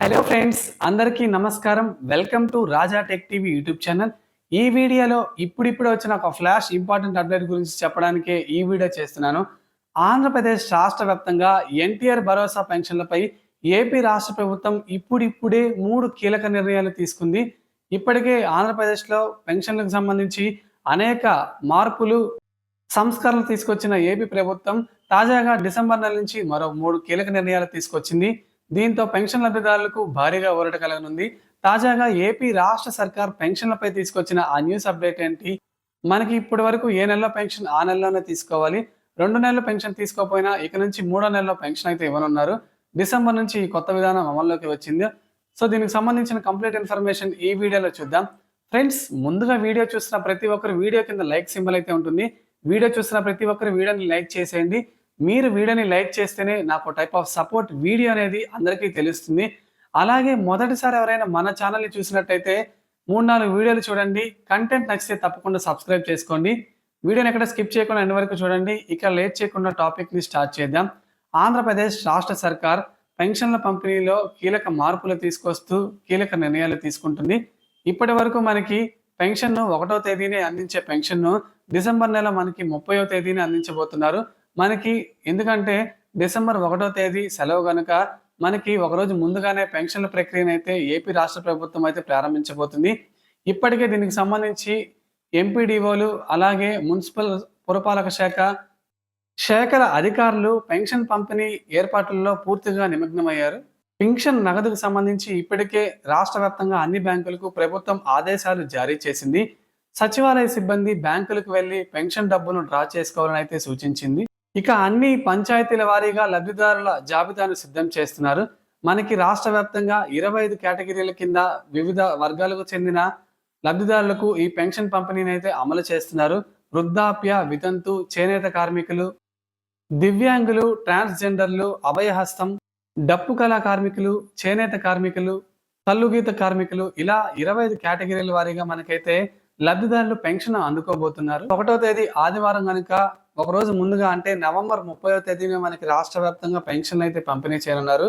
Hello friends అందరికీ నమస్కారం. Welcome to Raja tech TV YouTube channel ఈ వీడియోలో ఇప్పుడిప్పుడు వచ్చిన ఒక ఫ్లాష్ ఇంపార్టెంట్ అప్డేట్ గురించి చెప్పడానికే ఈ వీడియో చేస్తున్నాను. ఆంధ్రప్రదేశ్ రాష్ట్ర వ్యాప్తంగా ఎన్టీఆర్ భరోసా పెన్షన్లపై ఏపీ రాష్ట్ర ప్రభుత్వం ఇప్పుడిప్పుడే మూడు కీలక నిర్ణయాలు తీసుకుంది. ఇప్పటికే ఆంధ్రప్రదేశ్లో పెన్షన్లకు సంబంధించి అనేక మార్పులు సంస్కరణలు తీసుకొచ్చిన ఏపీ ప్రభుత్వం తాజాగా డిసెంబర్ నెల నుంచి మరో మూడు కీలక నిర్ణయాలు తీసుకొచ్చింది. దీంతో పెన్షన్ లబ్ధిదారులకు భారీగా ఊరట కలగనుంది. తాజాగా ఏపీ రాష్ట్ర సర్కార్ పెన్షన్లపై తీసుకొచ్చిన ఆ న్యూస్ అప్డేట్ ఏంటి? మనకి ఇప్పటి వరకు ఏ నెలలో పెన్షన్ ఆ నెలలోనే తీసుకోవాలి? రెండు నెలల పెన్షన్ తీసుకోకపోయినా ఇక నుంచి మూడో నెలలో పెన్షన్ అయితే ఇవ్వనున్నారు. డిసెంబర్ నుంచి ఈ కొత్త విధానం అమల్లోకి వచ్చింది. సో దీనికి సంబంధించిన కంప్లీట్ ఇన్ఫర్మేషన్ ఈ వీడియోలో చూద్దాం. ఫ్రెండ్స్ ముందుగా వీడియో చూస్తున్న ప్రతి ఒక్కరు వీడియో కింద లైక్ సింబల్ అయితే ఉంటుంది. వీడియో చూస్తున్న ప్రతి ఒక్కరు వీడియోని లైక్ చేసేయండి. మీరు వీడియోని లైక్ చేస్తేనే నాకు టైప్ ఆఫ్ సపోర్ట్ వీడియో అనేది అందరికీ తెలుస్తుంది. అలాగే మొదటిసారి ఎవరైనా మన ఛానల్ని చూసినట్టయితే మూడు నాలుగు వీడియోలు చూడండి. కంటెంట్ నచ్చితే తప్పకుండా సబ్స్క్రైబ్ చేసుకోండి. వీడియోని ఎక్కడ స్కిప్ చేయకుండా ఎన్ని వరకు చూడండి. ఇక లేట్ చేయకుండా టాపిక్ని స్టార్ట్ చేద్దాం. ఆంధ్రప్రదేశ్ రాష్ట్ర సర్కార్ పెన్షన్ల పంపిణీలో కీలక మార్పులు తీసుకొస్తూ కీలక నిర్ణయాలు తీసుకుంటుంది. ఇప్పటి వరకు మనకి పెన్షన్ను ఒకటో తేదీనే అందించే పెన్షన్ను డిసెంబర్ నెల మనకి ముప్పయో తేదీనే అందించబోతున్నారు. మనకి ఎందుకంటే డిసెంబర్ ఒకటో తేదీ సెలవు కనుక మనకి ఒకరోజు ముందుగానే పెన్షన్ల ప్రక్రియను అయితే ఏపీ రాష్ట్ర ప్రభుత్వం అయితే ప్రారంభించబోతుంది. ఇప్పటికే దీనికి సంబంధించి ఎంపీడీఓలు అలాగే మున్సిపల్ పురపాలక శాఖ శాఖల అధికారులు పెన్షన్ పంపిణీ ఏర్పాట్లలో పూర్తిగా నిమగ్నమయ్యారు. పెన్షన్ నగదుకు సంబంధించి ఇప్పటికే రాష్ట్ర వ్యాప్తంగా అన్ని బ్యాంకులకు ప్రభుత్వం ఆదేశాలు జారీ చేసింది. సచివాలయ సిబ్బంది బ్యాంకులకు వెళ్ళి పెన్షన్ డబ్బును డ్రా చేసుకోవాలని అయితే సూచించింది. ఇక అన్ని పంచాయతీల వారీగా లబ్ధిదారుల జాబితాను సిద్ధం చేస్తున్నారు. మనకి రాష్ట్ర వ్యాప్తంగా ఇరవై ఐదు కేటగిరీల కింద వివిధ వర్గాలకు చెందిన లబ్ధిదారులకు ఈ పెన్షన్ పంపిణీని అయితే అమలు చేస్తున్నారు. వృద్ధాప్య వితంతు చేనేత కార్మికులు దివ్యాంగులు ట్రాన్స్జెండర్లు అభయహస్తం డప్పు కళా కార్మికులు చేనేత కార్మికులు తల్లుగీత కార్మికులు ఇలా ఇరవై ఐదు కేటగిరీల వారీగా మనకైతే లబ్ధిదారులు పెన్షన్ అందుకోబోతున్నారు. ఒకటో తేదీ ఆదివారం కనుక ఒక రోజు ముందుగా అంటే నవంబర్ ముప్పైవ తేదీన మనకి రాష్ట్ర వ్యాప్తంగా పెన్షన్లు అయితే పంపిణీ చేయనున్నారు.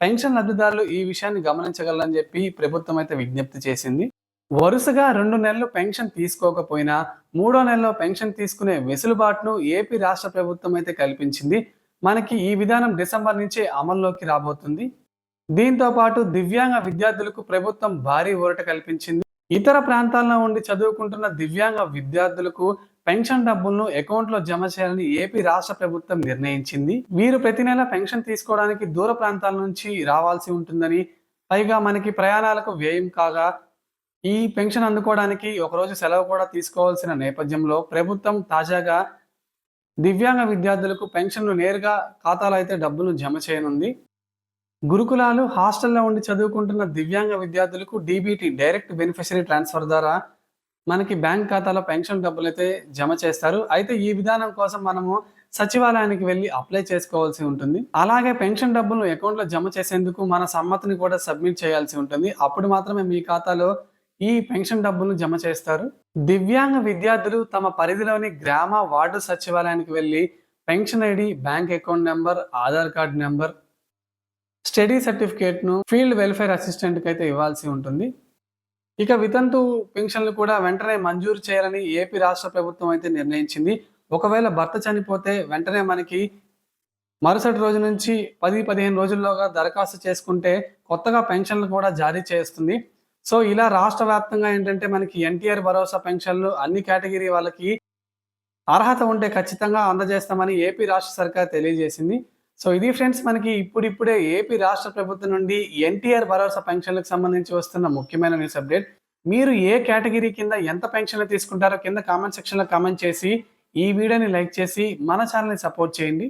పెన్షన్ లబ్ధిదారులు ఈ విషయాన్ని గమనించగలరని చెప్పి ప్రభుత్వం అయితే విజ్ఞప్తి చేసింది. వరుసగా రెండు నెలలు పెన్షన్ తీసుకోకపోయినా మూడో నెలలో పెన్షన్ తీసుకునే వెసులుబాటును ఏపీ రాష్ట్ర ప్రభుత్వం అయితే కల్పించింది. మనకి ఈ విధానం డిసెంబర్ నుంచే అమల్లోకి రాబోతుంది. దీంతో పాటు దివ్యాంగ విద్యార్థులకు ప్రభుత్వం భారీ ఊరట కల్పించింది. ఇతర ప్రాంతాల్లో ఉండి చదువుకుంటున్న దివ్యాంగ విద్యార్థులకు పెన్షన్ డబ్బులను అకౌంట్లో జమ చేయాలని ఏపీ రాష్ట్ర ప్రభుత్వం నిర్ణయించింది. వీరు ప్రతి నెల పెన్షన్ తీసుకోవడానికి దూర ప్రాంతాల నుంచి రావాల్సి ఉంటుందని పైగా మనకి ప్రయాణాలకు వ్యయం కాగా ఈ పెన్షన్ అందుకోవడానికి ఒకరోజు సెలవు కూడా తీసుకోవాల్సిన నేపథ్యంలో ప్రభుత్వం తాజాగా దివ్యాంగ విద్యార్థులకు పెన్షన్ను నేరుగా ఖాతాలో అయితే డబ్బును జమ చేయనుంది. గురుకులాలు హాస్టల్లో ఉండి చదువుకుంటున్న దివ్యాంగ విద్యార్థులకు డీబీటీ డైరెక్ట్ బెనిఫిషరీ ట్రాన్స్ఫర్ ద్వారా మనకి బ్యాంక్ ఖాతాలో పెన్షన్ డబ్బులు అయితే జమ చేస్తారు. అయితే ఈ విధానం కోసం మనము సచివాలయానికి వెళ్ళి అప్లై చేసుకోవాల్సి ఉంటుంది. అలాగే పెన్షన్ డబ్బులను అకౌంట్లో జమ చేసేందుకు మన సమ్మతిని కూడా సబ్మిట్ చేయాల్సి ఉంటుంది. అప్పుడు మాత్రమే మీ ఖాతాలో ఈ పెన్షన్ డబ్బులను జమ చేస్తారు. దివ్యాంగ విద్యార్థులు తమ పరిధిలోని గ్రామ వార్డు సచివాలయానికి వెళ్ళి pension ID bank account number Aadhaar card number study సర్టిఫికేట్ను ఫీల్డ్ వెల్ఫేర్ అసిస్టెంట్కి అయితే ఇవ్వాల్సి ఉంటుంది. ఇక వితంతు పెన్షన్లు కూడా వెంటనే మంజూరు చేయాలని ఏపీ రాష్ట్ర ప్రభుత్వం అయితే నిర్ణయించింది. ఒకవేళ భర్త చనిపోతే వెంటనే మనకి మరుసటి రోజు నుంచి పది పదిహేను రోజుల్లోగా దరఖాస్తు చేసుకుంటే కొత్తగా పెన్షన్లు కూడా జారీ చేస్తుంది. సో ఇలా రాష్ట్ర వ్యాప్తంగా ఏంటంటే మనకి ఎన్టీఆర్ భరోసా పెన్షన్లు అన్ని కేటగిరీ వాళ్ళకి అర్హత ఉంటే ఖచ్చితంగా అందజేస్తామని ఏపీ రాష్ట్ర సర్కార్ తెలియజేసింది. సో ఇది ఫ్రెండ్స్ మనకి ఇప్పుడిప్పుడే ఏపీ రాష్ట్ర ప్రభుత్వం నుండి ఎన్టీఆర్ భరోసా పెన్షన్లకు సంబంధించి వస్తున్న ముఖ్యమైన న్యూస్ అప్డేట్. మీరు ఏ కేటగిరీ కింద ఎంత పెన్షన్లు తీసుకుంటారో కింద కామెంట్ సెక్షన్లో కామెంట్ చేసి ఈ వీడియోని లైక్ చేసి మన ఛానల్ని సపోర్ట్ చేయండి.